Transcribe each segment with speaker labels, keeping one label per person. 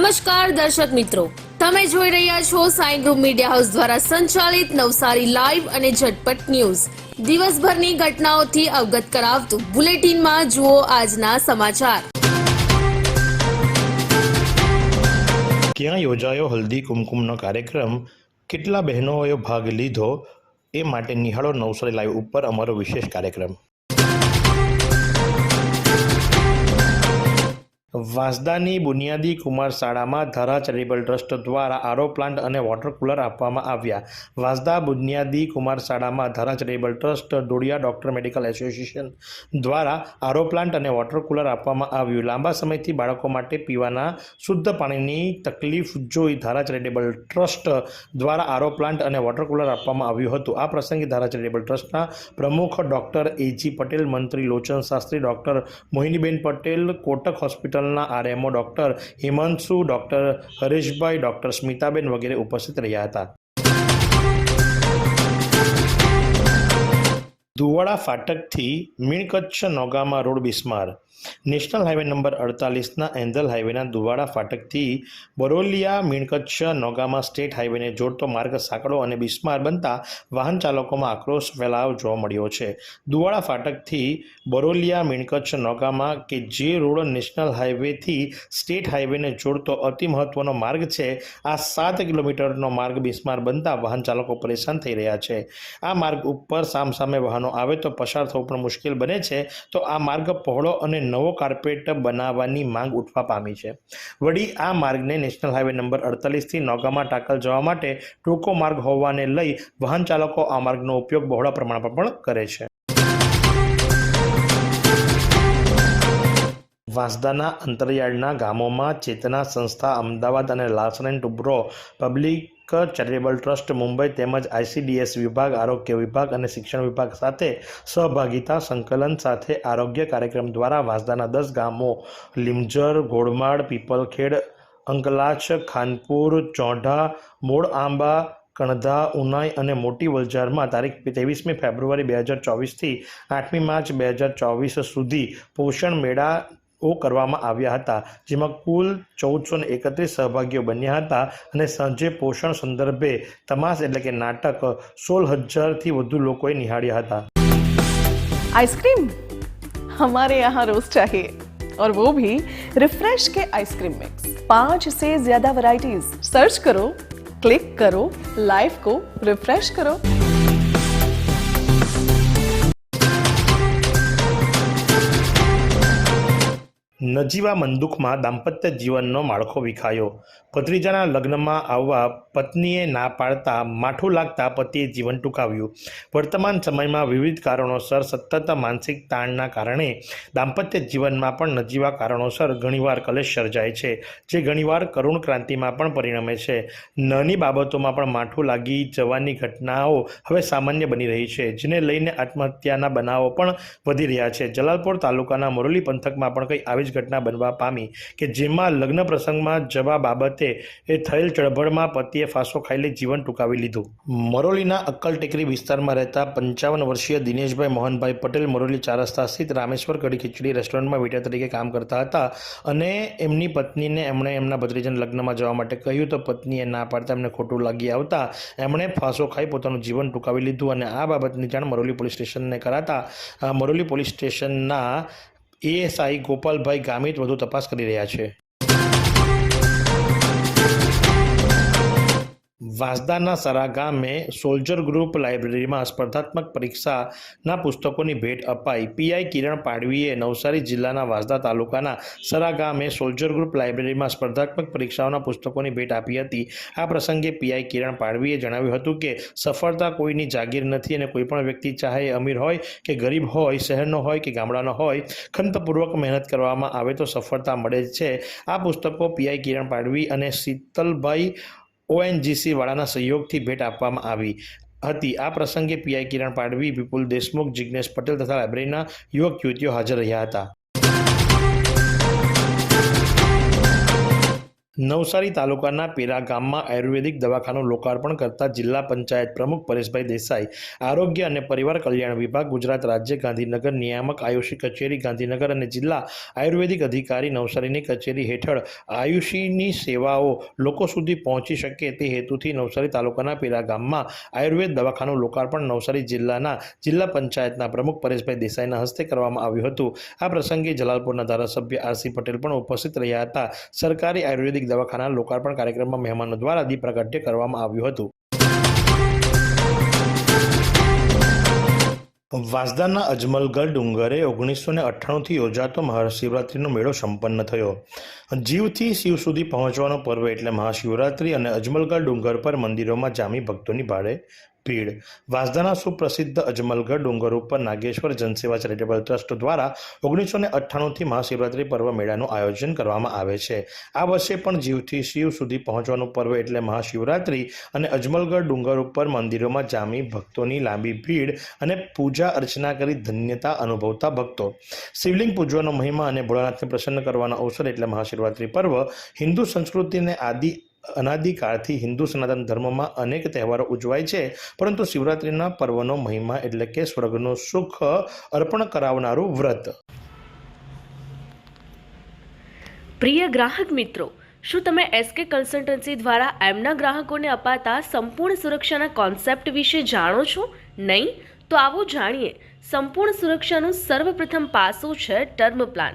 Speaker 1: નમસ્કાર દર્શક મિત્રો. તમે જોઈ રહ્યા છો સાઈ ગ્રુપ મીડિયા હાઉસ દ્વારા સંચાલિત નવસારી લાઈવ અને ઝટપટ ન્યૂઝ. દિવસભરની ઘટનાઓથી અવગત કરાવતું બુલેટિનમાં જુઓ આજના સમાચાર.
Speaker 2: ક્યાં યોજાયો હલ્દી કુમકુમનો કાર્યક્રમ? કેટલા બહેનોએ ભાગ લીધો? એ માટે નિહાળો નવસારી લાઈવ ઉપર અમારો વિશેષ કાર્યક્રમ. વાંસદાની બુનિયાદી કુમાર શાળામાં ધારા ચેરિટેબલ ટ્રસ્ટ દ્વારા આરો પ્લાન્ટ અને વોટર કુલર આપવામાં આવ્યા. વાંસદા બુનિયાદી કુમાર શાળામાં Dhara charitable trust Dodiya doctor medical association દ્વારા આરો પ્લાન્ટ અને વોટર કુલર આપવામાં આવ્યું. લાંબા સમયથી બાળકો માટે પીવાના શુદ્ધ પાણીની તકલીફ જોઈ ધારા ચેરિટેબલ ટ્રસ્ટ દ્વારા આરો પ્લાન્ટ અને વોટર કુલર આપવામાં આવ્યું હતું. આ પ્રસંગે ધારા ચેરિટેબલ ટ્રસ્ટના પ્રમુખ ડોક્ટર એજી પટેલ, મંત્રી લોચન શાસ્ત્રી, ડોક્ટર મોહિનીબેન પટેલ, કોટક હોસ્પિટલના RMO doctor Himanshu, doctor Hareshbhai, doctor Smitaben વગેરે ઉપસ્થિત રહ્યા હતા. ધુવાડા ફાટકથી મીણકચ્છ નોગામાં રોડ બિસ્માર. નેશનલ હાઈવે નંબર અડતાલીસના એન્ધલ હાઈવેના દુવાડા ફાટકથી બરોલિયા, મીણકચ્છ, નોગામા સ્ટેટ હાઈવેને જોડતો માર્ગ સાંકડો અને બિસ્માર બનતા વાહન ચાલકોમાં આક્રોશ ફેલાવ જોવા મળ્યો છે. દુવાડા ફાટકથી બરોલિયા, મીણકચ્છ, નોગામા કે જે રોડ નેશનલ હાઈવેથી સ્ટેટ હાઈવેને જોડતો અતિ મહત્વનો માર્ગ છે, આ સાત કિલોમીટરનો માર્ગ બિસ્માર બનતા વાહન ચાલકો પરેશાન થઈ રહ્યા છે. આ માર્ગ ઉપર સામસામે વાહનો આવે તો પસાર થવું પણ મુશ્કેલ બને છે, તો આ માર્ગ પહોળો અને નવો કાર્પેટ બનાવવાની માંગ ઉઠવા પામી છે. વળી આ માર્ગને નેશનલ હાઈવે નંબર અડતાલીસથી નોગામાં ટાકલ જવા માટે ટૂંકો માર્ગ હોવાને લઈ વાહન ચાલકો આ માર્ગનો ઉપયોગ બહોળા પ્રમાણમાં પણ કરે છે. વાંસદાના અંતરિયાળના ગામોમાં ચેતના સંસ્થા અમદાવાદ અને Larsen and Toubro public charitable trust Mumbai તેમજ આઈસીડીએસ વિભાગ, આરોગ્ય વિભાગ અને શિક્ષણ વિભાગ સાથે સહભાગિતા સંકલન સાથે આરોગ્ય કાર્યક્રમ દ્વારા વાંસદાના દસ ગામો, લીમજર, ઘોડમાળ, પીપલખેડ, અંકલાચ, ખાનપુર, ચોઢા મોડ આંબા, કણધા, ઉનાઈ અને મોટી વલજારમાં તારીખ ત્રેવીસમી ફેબ્રુઆરી બે હજાર ચોવીસથી આઠમી માર્ચ બે હજાર ચોવીસ સુધી પોષણ મેળા ઓ કરવામાં આવ્યા હતા જેમાં કુલ ચૌદસો ને એકત્રીસ સહભાગીઓ બન્યા હતા અને સાંજે પોષણ સંદર્ભે તમાસ એટલે કે નાટક સોળ હજારથી વધુ લોકોએ નિહાળ્યા હતા
Speaker 3: आइसक्रीम हमारे यहाँ रोज चाहिए और वो भी रिफ्रेश के आइसक्रीम मिक्स पांच से ज्यादा वैरायटीज सर्च करो क्लिक करो लाइफ को रिफ्रेश करो
Speaker 2: નજીવા મંદુકમાં દાંપત્ય જીવનનો માળખો વિખાયો. ભત્રીજાના લગ્નમાં આવવા પત્નીએ ના પાડતા માઠું લાગતા પતિએ જીવન ટૂંકાવ્યું. વર્તમાન સમયમાં વિવિધ કારણોસર સતત માનસિક તાણના કારણે દાંપત્ય જીવનમાં પણ નજીવા કારણોસર ઘણીવાર કલેશ સર્જાય છે, જે ઘણીવાર કરુણ ક્રાંતિમાં પણ પરિણમે છે. નાની બાબતોમાં પણ માઠું લાગી જવાની ઘટનાઓ હવે સામાન્ય બની રહી છે, જેને લઈને આત્મહત્યાના બનાવો પણ વધી રહ્યા છે. જલાલપોર તાલુકાના મોરલી પંથકમાં પણ કંઈ આવી જ ઘટના બનવા પામી કે જેમાં લગ્ન પ્રસંગમાં જવા બાબતે એ થયેલ ચળભળમાં પતિએ ફાંસો ખાઈ લઈ જીવન ટૂંકાવી લીધું. મરોલીના અક્કલ ટેકરી વિસ્તારમાં રહેતા પંચાવન વર્ષીય દિનેશભાઈ મોહનભાઈ પટેલ મરોલી ચાર રસ્તા સ્થિત રામેશ્વર કઢી ખીચડી રેસ્ટોરન્ટમાં વેટર તરીકે કામ કરતા હતા અને એમની પત્નીને એમણે એમના ભત્રીજન લગ્નમાં જવા માટે કહ્યું તો પત્નીએ ના પાડતા એમને ખોટું લાગી આવતા એમણે ફાંસો ખાઈ પોતાનું જીવન ટૂંકાવી લીધું અને આ બાબતની જાણ મરોલી પોલીસ સ્ટેશનને કરાતા મરોલી પોલીસ સ્ટેશનના એએસઆઈ ગોપાલભાઈ ગામિત વધુ તપાસ કરી રહ્યા છે. વાંસદાના સરા ગામે સોલ્જર ગ્રુપ લાઇબ્રેરીમાં સ્પર્ધાત્મક પરીક્ષાના પુસ્તકોની ભેટ અપાઈ. પીઆઈ કિરણ પાડવીએ નવસારી જિલ્લાના વાંસદા તાલુકાના સરા ગામે સોલ્જર ગ્રુપ લાઇબ્રેરીમાં સ્પર્ધાત્મક પરીક્ષાઓના પુસ્તકોની ભેટ આપી હતી. આ પ્રસંગે પીઆઈ કિરણ પાડવીએ જણાવ્યું હતું કે, સફળતા કોઈની જાગીર નથી અને કોઈપણ વ્યક્તિ ચાહે અમીર હોય કે ગરીબ હોય, શહેરનો હોય કે ગામડાનો હોય, ખંતપૂર્વક મહેનત કરવામાં આવે તો સફળતા મળે છે. આ પુસ્તકો પીઆઈ કિરણ પાડવી અને શીતલભાઈ ઓએનજીસી વાળાના સહયોગથી ભેટ આપવામાં આવી હતી. આ પ્રસંગે પીઆઈ કિરણ પાડવી, વિપુલ દેશમુખ જિજ્ઞેશ પટેલ તથા લાઇબ્રેરીના યુવક યુવતીઓ હાજર રહ્યા હતા. નવસારી તાલુકાના પેરા ગામમાં આયુર્વેદિક દવાખાનું લોકાર્પણ કરતા જિલ્લા પંચાયત પ્રમુખ પરેશભાઈ દેસાઈ, આરોગ્ય અને પરિવાર કલ્યાણ વિભાગ, ગુજરાત રાજ્ય ગાંધીનગર નિયામક આયુષી કચેરી ગાંધીનગર અને જિલ્લા આયુર્વેદિક અધિકારી નવસારીની કચેરી હેઠળ આયુષીની સેવાઓ લોકો સુધી પહોંચી શકે તે હેતુથી નવસારી તાલુકાના પેરા ગામમાં આયુર્વેદ દવાખાનું લોકાર્પણ નવસારી જિલ્લાના જિલ્લા પંચાયતના પ્રમુખ પરેશભાઈ દેસાઈના હસ્તે કરવામાં આવ્યું હતું. આ પ્રસંગે જલાલપુરના ધારાસભ્ય આરસી પટેલ પણ ઉપસ્થિત રહ્યા હતા. સરકારી આયુર્વેદિક દવાખાના લોકાર્પણ કાર્યક્રમમાં મહેમાનો દ્વારા દીપ પ્રાગટ્ય કરવામાં આવ્યું હતું. વાંસદાના અજમલગઢ ડુંગરે ઓગણીસો ને અઠ્ઠાણુંથી યોજાતો મહાશિવરાત્રિનો મેળો સંપન્ન થયો. જીવથી શિવ સુધી પહોંચવાનો પર્વ એટલે મહાશિવરાત્રિ અને અજમલગઢ ડુંગર પર મંદિરોમાં જામી ભક્તોની ભારે ભીડ વાંસદાના સુપ્રસિદ્ધ અજમલગઢ ડુંગર ઉપર નાગેશ્વર જનસેવા ચેરિટેબલ ટ્રસ્ટ દ્વારા ઓગણીસો ને અઠ્ઠાણુંથી મહાશિવરાત્રિ પર્વ મેળાનું આયોજન કરવામાં આવે છે. આ વર્ષે પણ જીવથી શિવ સુધી પહોંચવાનું પર્વ એટલે મહાશિવરાત્રિ અને અજમલગઢ ડુંગર ઉપર મંદિરોમાં જામી ભક્તોની લાંબી ભીડ અને પૂજા અર્ચના કરી ધન્યતા અનુભવતા ભક્તો. શિવલિંગ પૂજવાનો મહિમા અને ભોળાનાથને પ્રસન્ન કરવાનો અવસર એટલે મહાશિવરાત્રિ પર્વ હિન્દુ સંસ્કૃતિને આદિ અનાદિકાળથી હિન્દુ સનાતન ધર્મમાં અનેક તહેવારો ઉજવાય છે. પરંતુ શિવરાત્રિના પર્વનો મહિમા એટલે કે સ્વર્ગનું સુખ અર્પણ કરાવનારું વ્રત.
Speaker 4: પ્રિય ગ્રાહક મિત્રો, શું તમે એસકે કન્સલ્ટન્સી દ્વારા એમના ગ્રાહકોને અપાતા સંપૂર્ણ સુરક્ષાના કોન્સેપ્ટ વિશે જાણો છો? નહીં? તો આવો જાણીએ. સંપૂર્ણ સુરક્ષાનું સર્વપ્રથમ પાસું છે ટર્મ પ્લાન.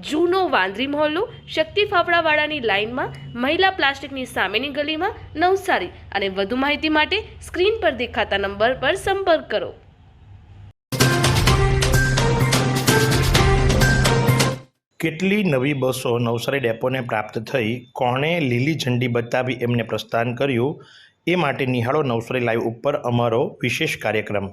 Speaker 4: જૂનો વાંદરી મહોલ્લો શક્તિ ફાફડાવાળાની લાઇનમાં મહિલા પ્લાસ્ટિકની સામેની ગલીમાં નવસારી અને વધુ માહિતી માટે સ્ક્રીન પર દેખાતા નંબર પર સંપર્ક કરો.
Speaker 2: કેટલી નવી બસો નવસારી ડેપોને પ્રાપ્ત થઈ, કોણે લીલી ઝંડી બતાવી એમને પ્રસ્થાન કર્યું, એ માટે નિહાળો નવસારી લાઈવ ઉપર અમારો વિશેષ કાર્યક્રમ.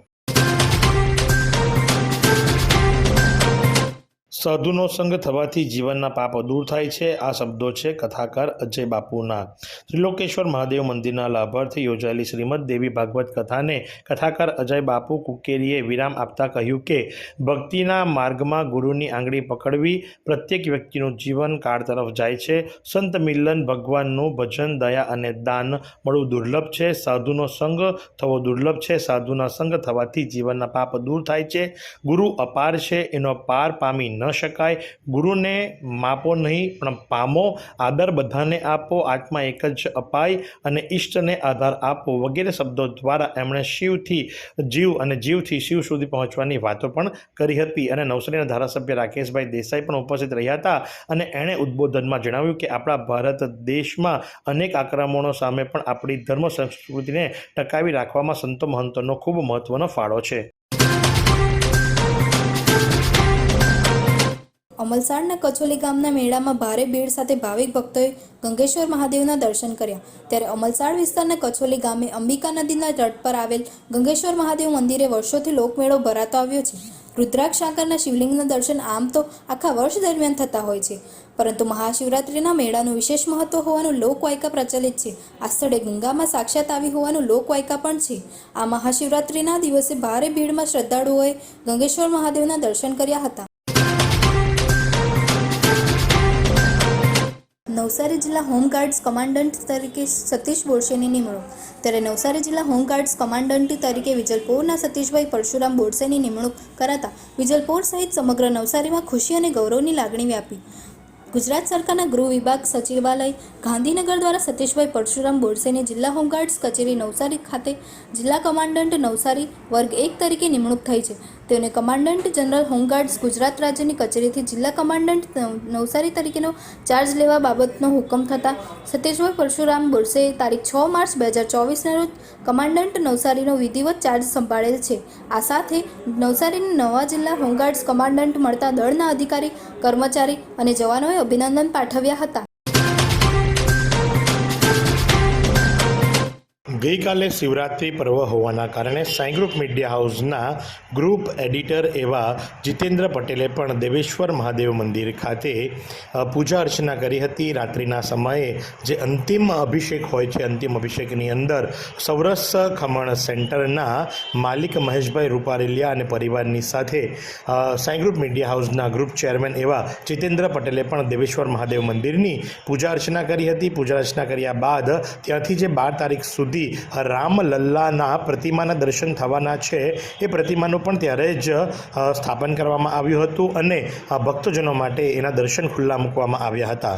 Speaker 2: સાધુનો સંગ થવાથી જીવનના પાપો દૂર થાય છે. આ શબ્દો છે કથાકાર અજય બાપુના. ત્રિલોકેશ્વર મહાદેવ મંદિરના લાભાર્થી યોજાયેલી શ્રીમદ દેવી ભાગવત કથાને કથાકાર અજય બાપુ કુકેરીએ વિરામ આપતા કહ્યું કે, ભક્તિના માર્ગમાં ગુરુની આંગળી પકડવી પ્રત્યેક વ્યક્તિનું જીવન કાળ તરફ જાય છે. સંત મિલન ભગવાનનું ભજન, દયા અને દાન મળવું દુર્લભ છે. સાધુનો સંગ થવો દુર્લભ છે. સાધુના સંગ થવાથી જીવનના પાપ દૂર થાય છે. ગુરુ અપાર છે. એનો પાર પામી ન શકાય. ગુરુને માપો નહીં, પણ પામો. આદર બધાને આપો, આત્મા એક જ અપાય અને ઈષ્ટને આધાર આપો વગેરે શબ્દો દ્વારા એમણે શિવથી જીવ અને જીવથી શિવ સુધી પહોંચવાની વાતો પણ કરી હતી. અને નવસારીના ધારાસભ્ય રાકેશભાઈ દેસાઈ પણ ઉપસ્થિત રહ્યા હતા અને એણે ઉદ્બોધનમાં જણાવ્યું કે આપણા ભારત દેશમાં અનેક આક્રમણો સામે પણ આપણી ધર્મ સંસ્કૃતિને ટકાવી રાખવામાં સંતો મહંતોનો ખૂબ મહત્વનો ફાળો છે.
Speaker 5: અમલસાડના કચોલી ગામના મેળામાં ભારે ભીડ સાથે ભાવિક ભક્તોએ ગંગેશ્વર મહાદેવના દર્શન કર્યા. ત્યારે અમલસાડ વિસ્તારના કચોલી ગામે અંબિકા નદીના તટ પર આવેલ ગંગેશ્વર મહાદેવ મંદિરે વર્ષોથી લોકમેળો ભરાતો આવ્યો છે. રુદ્રાક્ષ આકારના શિવલિંગના દર્શન આમ તો આખા વર્ષ દરમિયાન થતા હોય છે. પરંતુ મહાશિવરાત્રિના મેળાનું વિશેષ મહત્વ હોવાનું લોકવાયકા પ્રચલિત છે. આ સ્થળે ગંગામાં સાક્ષાત આવી હોવાનું લોકવાયકા પણ છે. આ મહાશિવરાત્રિના દિવસે ભારે ભીડમાં શ્રદ્ધાળુઓએ ગંગેશ્વર મહાદેવના દર્શન કર્યા હતા. નવસારી જિલ્લા હોમગાર્ડ્સ કમાન્ડન્ટ તરીકે સતીશ બોરસેની નિમણૂક. ત્યારે નવસારી જિલ્લા હોમગાર્ડ્સ કમાન્ડન્ટ તરીકે વિજલપોરના સતીશભાઈ પરશુરામ બોરસેની નિમણૂક કરાતા વિજલપોર સહિત સમગ્ર નવસારીમાં ખુશી અને ગૌરવની લાગણી વ્યાપી. ગુજરાત સરકારના ગૃહ વિભાગ સચિવાલય, ગાંધીનગર દ્વારા સતીશભાઈ પરશુરામ બોરસેની જિલ્લા હોમગાર્ડ્સ કચેરી નવસારી ખાતે જિલ્લા કમાન્ડન્ટ નવસારી વર્ગ એક તરીકે નિમણૂક થઈ છે. તેઓને કમાન્ડન્ટ જનરલ હોમગાર્ડ્સ ગુજરાત રાજ્યની કચેરીથી જિલ્લા કમાન્ડન્ટ નવસારી તરીકેનો ચાર્જ લેવા બાબતનો હુકમ થતાં સતીશભાઈ પરશુરામ બોરસે તારીખ છ માર્ચ બે હજાર ચોવીસના રોજ કમાન્ડન્ટ નવસારીનો વિધિવત ચાર્જ સંભાળેલ છે. આ સાથે નવસારીના નવા જિલ્લા હોમગાર્ડ્સ કમાન્ડન્ટ મળતા દળના અધિકારી, કર્મચારી અને જવાનોએ અભિનંદન પાઠવ્યા હતા.
Speaker 2: ગઈકાલે શિવરાત્રિ પર્વ હોવાના કારણે સાઈ મીડિયા હાઉસના ગ્રુપ એડિટર એવા જીતેન્દ્ર પટેલે પણ દેવેશ્વર મહાદેવ મંદિર ખાતે પૂજા અર્ચના કરી હતી. રાત્રિના સમયે જે અંતિમ અભિષેક હોય છે, અંતિમ અભિષેકની અંદર સૌરસ ખમણ સેન્ટરના માલિક મહેશભાઈ રૂપારેલિયા અને પરિવારની સાથે ગ્રુપ મીડિયા હાઉસના ગ્રુપ ચેરમેન એવા જીતેન્દ્ર પટેલે પણ દેવેશ્વર મહાદેવ મંદિરની પૂજા અર્ચના કરી હતી. પૂજા અર્ચના કર્યા બાદ ત્યાંથી જે બાર તારીખ સુધી રામલલ્લાના પ્રતિમાના દર્શન થવાના છે. એ પ્રતિમાનું પણ ત્યારે જ સ્થાપન કરવામાં આવ્યું હતું અને ભક્તજનો માટે એના દર્શન ખુલ્લા મૂકવામાં આવ્યા હતા.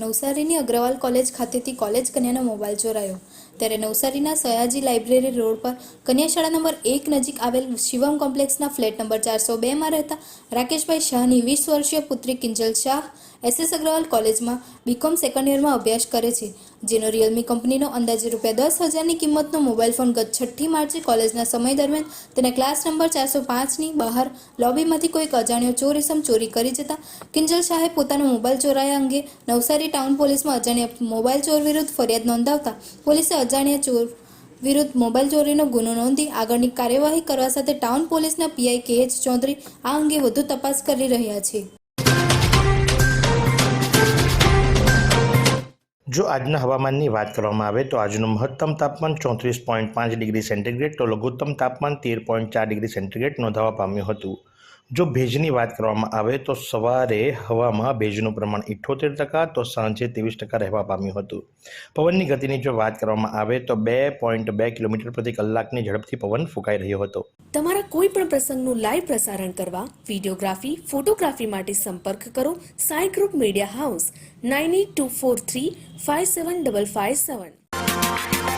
Speaker 5: નવસારીની અગ્રવાલ કોલેજ ખાતેથી કોલેજ કન્યાનો મોબાઈલ ચોરાયો. ત્યારે નવસારીના સયાજી લાઇબ્રેરી રોડ પર કન્યા શાળા નંબર એક નજીક આવેલ શિવમ કોમ્પ્લેક્સના ફ્લેટ નંબર ચારસો બેમાં રહેતા રાકેશભાઈ શાહની વીસ વર્ષીય પુત્રી કિંજલ શાહ એસએસ અગ્રવાલ કોલેજમાં બીકોમ સેકન્ડ યરમાં અભ્યાસ કરે છે, જેનો રિયલમી કંપનીનો અંદાજે રૂપિયા દસ હજારની કિંમતનો મોબાઈલ ફોન ગત છઠ્ઠી માર્ચે કોલેજના સમય દરમિયાન તેના ક્લાસ નંબર ચારસો પાંચની બહાર લોબીમાંથી કોઈક અજાણ્યો ચોર ઇસમ ચોરી કરી જતા કિંજલ શાહે પોતાનો મોબાઈલ ચોરાયા અંગે નવસારી ટાઉન પોલીસમાં અજાણ્યા મોબાઈલ ચોર વિરુદ્ધ ફરિયાદ નોંધાવતા પોલીસે અજાણ્યા ચોર વિરુદ્ધ મોબાઈલ ચોરીનો ગુનો નોંધી આગળની કાર્યવાહી કરવા સાથે ટાઉન પોલીસના પીઆઈ કે એચ ચૌધરી આ અંગે વધુ તપાસ કરી રહ્યા છે.
Speaker 2: જો આજના હવામાનની વાત કરવામાં આવે તો આજનું મહત્તમ તાપમાન ચોત્રીસ પોઈન્ટ પાંચ ડિગ્રી સેન્ટીગ્રેડ, તો લઘુત્તમ તાપમાન તેર પોઈન્ટ ચાર ડિગ્રી સેન્ટીગ્રેડ નોંધાવા પામ્યું હતું. જો ભેજની વાત કરવામાં આવે તો સવારે હવામાં ભેજનું પ્રમાણ ઇઠ્ઠોતેર ટકા, તો સાંજે ત્રેવીસ ટકા રહેવા પામ્યું હતું. પવનની ગતિની જો વાત કરવામાં આવે તો બે પોઈન્ટ બે કિલોમીટર પ્રતિ કલાકની ઝડપથી પવન ફૂંકાઈ રહ્યો હતો.
Speaker 1: તમારા કોઈ પણ પ્રસંગનું લાઈવ પ્રસારણ કરવા વિડીયોગ્રાફી, ફોટોગ્રાફી માટે સંપર્ક કરો Sai group media house, nine eight two four three five seven double five seven.